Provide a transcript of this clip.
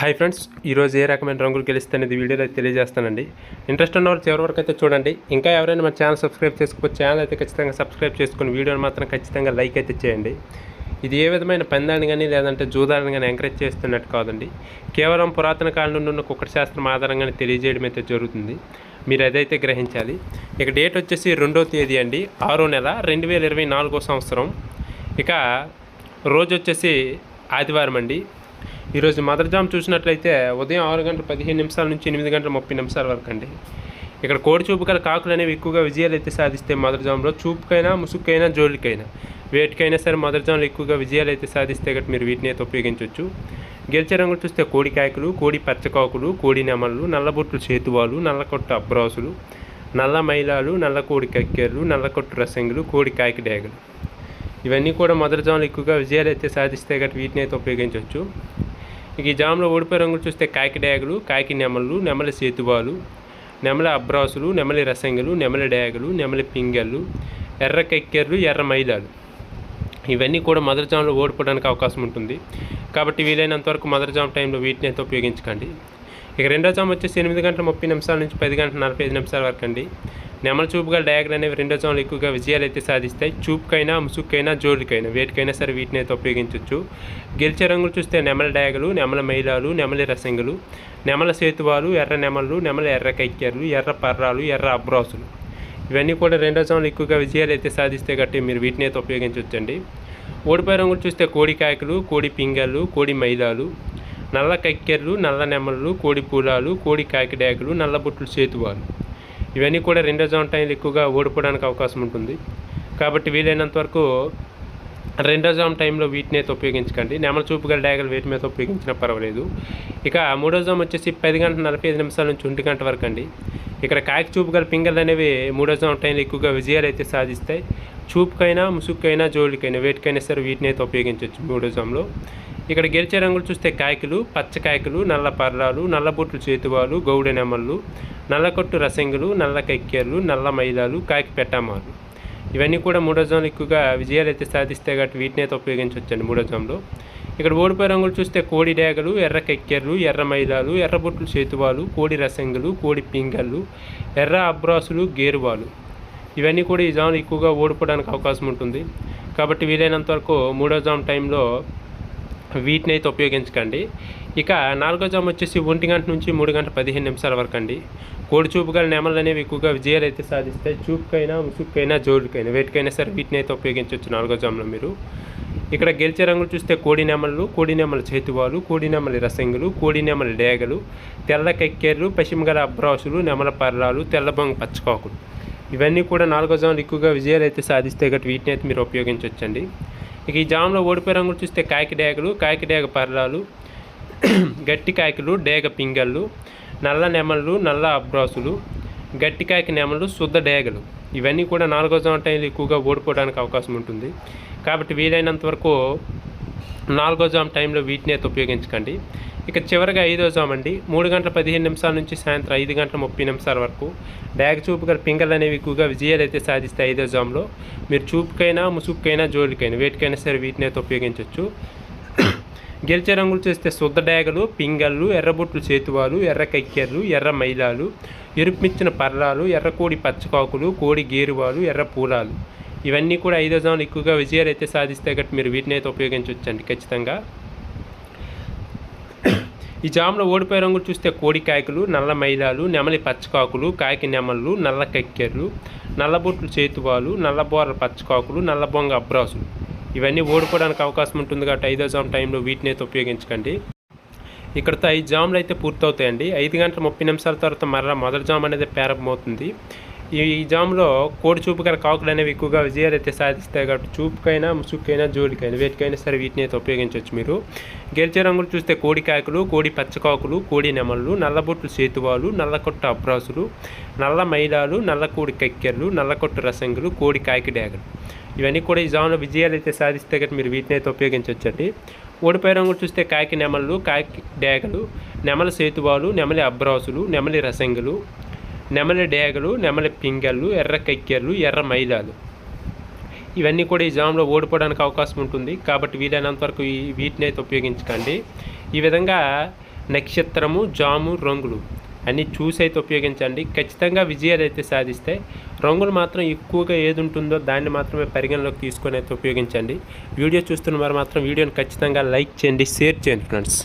Hi friends ఈరోజు ఏ రకమైన రంగులు గెలిస్తే అనేది వీడియోలో అయితే తెలియజేస్తానండి. ఇంట్రెస్ట్ ఉన్నవారు చివరి వరకు అయితే చూడండి. ఇంకా ఎవరైనా మన ఛానల్ సబ్స్క్రైబ్ చేసుకోవచ్చు ఛానల్ అయితే ఖచ్చితంగా సబ్స్క్రైబ్ చేసుకుని వీడియోని మాత్రం ఖచ్చితంగా లైక్ అయితే చేయండి. ఇది ఏ విధమైన పందాన్ని కానీ లేదంటే జూదాలను కానీ ఎంకరేజ్ చేస్తున్నట్టు కాదండి. కేవలం పురాతన కాలం నుండి ఉన్న కుక్కటి శాస్త్రం ఆధారంగానే తెలియజేయడం అయితే జరుగుతుంది. మీరు అదైతే గ్రహించాలి. ఇక డేట్ వచ్చేసి రెండో తేదీ అండి. ఆరో నెల రెండు వేల ఇరవై నాలుగో సంవత్సరం. ఇక రోజు వచ్చేసి ఆదివారం అండి. ఈరోజు మదర్ జామ్ చూసినట్లయితే ఉదయం ఆరు గంటల పదిహేను నిమిషాల నుంచి ఎనిమిది గంటల ముప్పై నిమిషాల వరకు అండి. ఇక్కడ కోడి చూపు గల కాకులు అనేవి ఎక్కువగా విజయాలు అయితే సాధిస్తాయి మదర్ జామ్లో చూపుకైనా ముసుగుకైనా జోలికైనా. వేటికైనా సరే మదర్ జామ్లో ఎక్కువగా విజయాలు అయితే సాధిస్తే గట్టి మీరు వీటిని అయితే ఉపయోగించవచ్చు గెలిచే రంగులు చూస్తే కోడి కాయకులు కోడి పచ్చకాకులు కోడి నెమళ్ళు నల్లబొట్లు చేతువాలు నల్లకొట్టు అబ్రాసులు నల్ల మైలాలు నల్ల కోడి కక్కెర్లు నల్లకొట్టు రసంగులు కోడి కాయకి డేగలు. ఇవన్నీ కూడా మొదటి జామ్లు ఎక్కువగా విజయాలు అయితే సాధిస్తే గట్టి వీటిని అయితే ఉపయోగించవచ్చు ఇక ఈ జామ్లో ఓడిపోయే రంగులు చూస్తే కాకి డేగలు కాకి నెమళ్ళు నెమలి సేతువాలు నెమలి అబ్రాసులు నెమలి రసంగులు నెమలి డేగలు నెమలి పింగళ్ళు ఎర్ర కెక్కెర్లు ఎర్ర మైలాలు ఇవన్నీ కూడా మదర్ జామ్లో ఓడిపోవడానికి అవకాశం ఉంటుంది. కాబట్టి వీలైనంత వరకు మదర్ జామ్ టైంలో వీటిని అయితే ఉపయోగించకండి. ఇక రెండో జామ్ వచ్చేసి ఎనిమిది గంటల ముప్పై నిమిషాల నుంచి పది గంటల నలభై ఐదు నిమిషాల వరకు అండి. నెమల చూపుగా డయాగ్రల్ అనేవి రెండో జామ్లో ఎక్కువగా విజయాలు అయితే సాధిస్తాయి. చూపుకైనా ముసుక్కైనా జోలికైనా వేటికైనా సరే వీటిని అయితే ఉపయోగించవచ్చు గెలిచే రంగులు చూస్తే నెమల డయాగలు నెమల మైలాలు నెమలి రసంగులు నెమల సేతువాలు ఎర్ర నెమళ్ళు నెమల ఎర్ర కైక్యర్లు ఎర్ర పర్రాలు ఎర్ర అబ్రాసులు. ఇవన్నీ కూడా రెండో జామ్లో ఎక్కువగా విజయాలు అయితే సాధిస్తే గట్టి మీరు వీటిని అయితే ఉపయోగించవచ్చండి ఓడిపోయే రంగులు చూస్తే కోడి కాయకులు కోడి పింగళ్ళు కోడి మైలాలు నల్ల కక్కెర్లు నల్ల నెమళ్ళు కోడి పూలాలు కోడి కాకిడాకులు నల్ల బుట్లు చేతువాలు ఇవన్నీ కూడా రెండో జోన్ టైంలో ఎక్కువగా ఓడిపోవడానికి అవకాశం ఉంటుంది. కాబట్టి వీలైనంత వరకు రెండో జామ్ టైంలో వీటిని అయితే ఉపయోగించకండి. నెమల చూపు గల డాగలు వీటి మీద ఉపయోగించినా పర్వాలేదు. ఇక మూడో జామ్ వచ్చేసి పది గంటల నలభై ఐదు నిమిషాల నుంచి ఒంటి గంట వరకు అండి. ఇక్కడ కాకి చూపు గల పింగళ్ళు అనేవి మూడో జామ్ టైంలో ఎక్కువగా విజయాలు అయితే సాధిస్తాయి. చూపుకైనా ముసుగుకైనా జోలికైనా వేటికైనా సరే వీటిని అయితే ఉపయోగించవచ్చు మూడో జామ్లో ఇక్కడ గెలిచే రంగులు చూస్తే కాయకులు పచ్చకాయకులు నల్ల పర్రాలు నల్ల బొట్లు చేతువాలు గౌడ నెమళ్ళు నల్లకొట్టు రసంగులు నల్ల కక్కెర్లు నల్ల మైలాలు కాయకు పెట్టామాలు. ఇవన్నీ కూడా మూడో జోన్లు ఎక్కువగా విజయాలు అయితే సాధిస్తే కాబట్టి వీటిని అయితే ఉపయోగించవచ్చండి మూడో జోన్లో. ఇక్కడ ఓడిపోయే రంగులు చూస్తే కోడి డేగలు ఎర్ర కెక్కెర్లు ఎర్ర మైలాలు ఎర్ర బొట్లు చేతువాలు కోడి రసంగులు కోడి పింగళ్ళు ఎర్ర అబ్రాసులు గేరువాలు. ఇవన్నీ కూడా ఈ జామ్లో ఎక్కువగా ఓడిపోవడానికి అవకాశం ఉంటుంది. కాబట్టి వీలైనంత వరకు మూడో జామ్ టైంలో వీటిని అయితే ఉపయోగించకండి. ఇక నాలుగో జామ్ వచ్చేసి ఒంటి గంట నుంచి మూడు గంటల పదిహేను నిమిషాల వరకు అండి. కోడి చూపు గల నెమలు అనేవి ఎక్కువగా విజయాలు అయితే సాధిస్తాయి. చూపుకైనా ముసుక్కైనా జోడుకైనా వేటికైనా సరే వీటిని అయితే ఉపయోగించవచ్చు నాలుగో జామ్లో మీరు. ఇక్కడ గెలిచే రంగులు చూస్తే కోడి నెమళ్ళు కోడి నెమల చేతువాలు కోడి నెమలి రసంగులు కోడి నెమలి డేగలు తెల్ల కెక్కేర్లు పశ్చిమగల అబ్రాసులు నెమల పర్రాలు తెల్లబొంగ పచ్చకాకులు. ఇవన్నీ కూడా నాలుగో జామ్లు ఎక్కువగా విజయాలు అయితే సాధిస్తే గట్టి వీటిని అయితే మీరు ఉపయోగించవచ్చండి. ఇక ఈ జామ్లో ఓడిపోయే రంగులు చూస్తే కాకి డేగలు కాకి డేగ పర్రాలు గట్టి కాయకులు డేగ పింగళ్ళు నల్ల నెమళ్ళు నల్ల అబ్రాసులు గట్టి కాకి నెమలు శుద్ధ డేగలు. ఇవన్నీ కూడా నాలుగో జామ్ టైంలో ఎక్కువగా ఓడిపోవడానికి అవకాశం ఉంటుంది. కాబట్టి వీలైనంత వరకు నాలుగో జామ్ టైంలో వీటిని అయితే ఉపయోగించకండి. ఇక చివరిగా ఐదో జామ్ అండి. మూడు గంటల పదిహేను నిమిషాల నుంచి సాయంత్రం ఐదు గంటల ముప్పై నిమిషాల వరకు డాగ చూపు గల పింగల్ అనేవి ఎక్కువగా విజయాలు అయితే సాధిస్తే ఐదో జామ్లో. మీరు చూపుకైనా ముసుగుకైనా జోలికైనా వేటికైనా సరే వీటిని అయితే ఉపయోగించవచ్చు గెలిచే రంగులు చేస్తే శుద్ధ డేగలు పింగళ్ళు ఎర్రబొట్లు చేతువాలు ఎర్ర కక్కెర్లు ఎర్ర మైలాలు ఎరుపుమిచ్చిన పర్రాలు ఎర్రకోడి పచ్చకాకులు కోడి గేరువాలు ఎర్ర పూలాలు. ఇవన్నీ కూడా ఐదో జాములు ఎక్కువగా విజయాలు అయితే సాధిస్తే గట్టి మీరు వీటిని అయితే ఉపయోగించవచ్చండి ఖచ్చితంగా. ఈ జామ్లో ఓడిపోయే రంగులు చూస్తే కోడి కాయకులు నల్ల మైలాలు నెమలి పచ్చకాకులు కాకి నెమళ్ళు నల్ల కక్కెర్లు నల్లబొట్లు చేతువాలు నల్లబోర్ల పచ్చకాకులు నల్లబొంగ అబ్రాసులు. ఇవన్నీ ఓడిపోవడానికి అవకాశం ఉంటుంది కాబట్టి ఐదో జామ్ టైంలో వీటిని అయితే ఉపయోగించకండి. ఇక్కడతో ఐదు జాములు అయితే పూర్తవుతాయండి. ఐదు గంటల ముప్పై నిమిషాల తర్వాత మరలా మొదటి జామ్ అనేది ప్రారంభమవుతుంది. ఈ ఈ జామ్లో కోడి చూపు గల కాకులు అనేవి ఎక్కువగా విజయాలు అయితే సాధిస్తాయి కాబట్టి చూపుకైనా ముసుగుకైనా జోలికైనా వేటికైనా సరే వీటిని అయితే ఉపయోగించవచ్చు మీరు. గెలిచే రంగులు చూస్తే కోడి కాకులు కోడి పచ్చకాకులు కోడి నెమళ్ళు నల్లబొట్లు సేతువాలు నల్లకొట్టు అబ్రాసులు నల్ల మైలాలు నల్ల కోడి కక్కెర్లు నల్లకొట్టు రసంగులు కోడి కాకి డేగలు ఇవన్నీ కూడా ఈ జామ్లో విజయాలు అయితే సాధిస్తే కనుక మీరు వీటిని అయితే ఉపయోగించవచ్చండి. ఓడిపోయే రంగులు చూస్తే కాకి నెమళ్ళు కాకి డేగలు నెమల సేతువాలు నెమలి అబ్రాసులు నెమలి రసంగులు నెమలి డేగలు నెమలి పింగళ్ళు ఎర్ర కక్కెర్లు ఎర్ర మైలాలు. ఇవన్నీ కూడా ఈ జామ్లో ఓడిపోవడానికి అవకాశం ఉంటుంది. కాబట్టి వీలైనంత వరకు ఈ వీటిని అయితే ఉపయోగించకండి. ఈ విధంగా నక్షత్రము జాము రంగులు అన్నీ చూసి అయితే ఉపయోగించండి. ఖచ్చితంగా విజయాలు అయితే సాధిస్తే రంగులు మాత్రం ఎక్కువగా ఏది ఉంటుందో దాన్ని మాత్రమే పరిగణలోకి తీసుకొని అయితే ఉపయోగించండి. వీడియో చూస్తున్న వారు మాత్రం వీడియోని ఖచ్చితంగా లైక్ చేయండి షేర్ చేయండి ఫ్రెండ్స్.